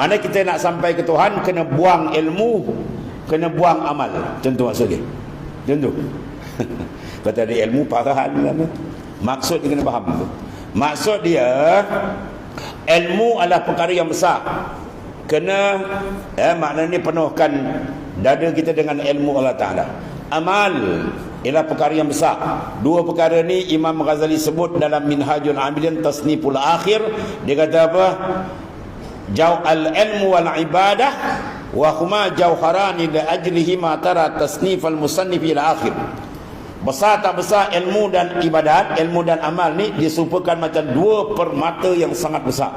Mana kita nak sampai ke Tuhan kena buang ilmu, kena buang amal. Tentu maksud dia. Tentu. Kata dia ilmu parahan lah. Maksud dia kena faham tu. Maksud dia ilmu adalah perkara yang besar. Kena eh, maknanya penuhkan dada kita dengan ilmu Allah Taala. Amal ialah perkara yang besar. Dua perkara ni Imam Ghazali sebut dalam Minhajul Amilin Tasniful Akhir. Dia kata apa? Jau al-ilmu wal ibadah wa huma jauharani li ajlihi ma tara tasnif al-musannif ila akhir. Besar tak besar ilmu dan ibadat, ilmu dan amal ni disupakan macam dua permata yang sangat besar.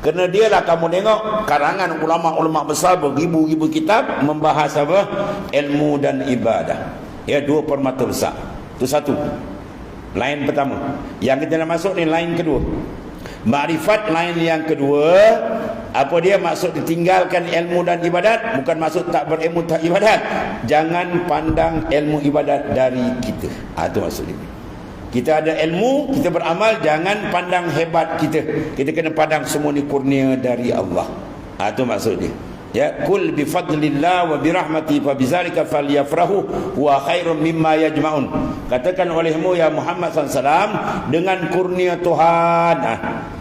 Kerana dia lah kamu tengok karangan ulama-ulama besar beribu-ribu kitab membahas apa? Ilmu dan ibadah. Ya dua permata besar. Itu satu. Lain pertama. Yang kita nak masuk ni lain kedua. Makrifat lain yang kedua apa dia maksud ditinggalkan ilmu dan ibadat? Bukan maksud tak berilmu tak ibadat. Jangan pandang ilmu ibadat dari kita. Ha, itu maksud dia. Kita ada ilmu kita beramal jangan pandang hebat kita. Kita kena pandang semua ni kurnia dari Allah. Ha, itu maksud dia. Ya kul bi fadlillah wa bi rahmati fa bizalika falyafrahu wa khairum mimma yajmaun. Katakan olehmu ya Muhammad SAW dengan kurnia Tuhan. Ha.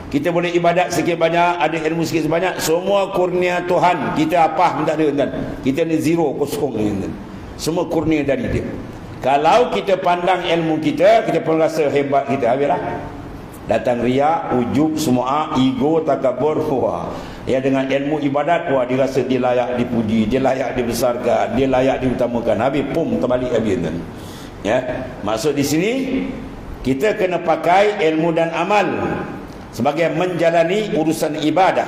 Kita boleh ibadat sikit banyak ada ilmu sikit banyak semua kurnia Tuhan. Kita apa tak ada kita ni zero kosong kan semua kurnia dari dia. Kalau kita pandang ilmu kita kita pun rasa hebat kita. Habislah datang riak ujub semua ego takabur. Wah. Ya dengan ilmu ibadat wah dia rasa dia layak dipuji dia layak dibesarkan dia layak diutamakan. Habis pum terbalik habis kan ya. Maksud di sini kita kena pakai ilmu dan amal sebagai menjalani urusan ibadah.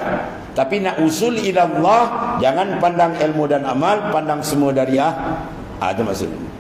Tapi nak usul ila Allah jangan pandang ilmu dan amal pandang semua dari ah ha, itu maksudnya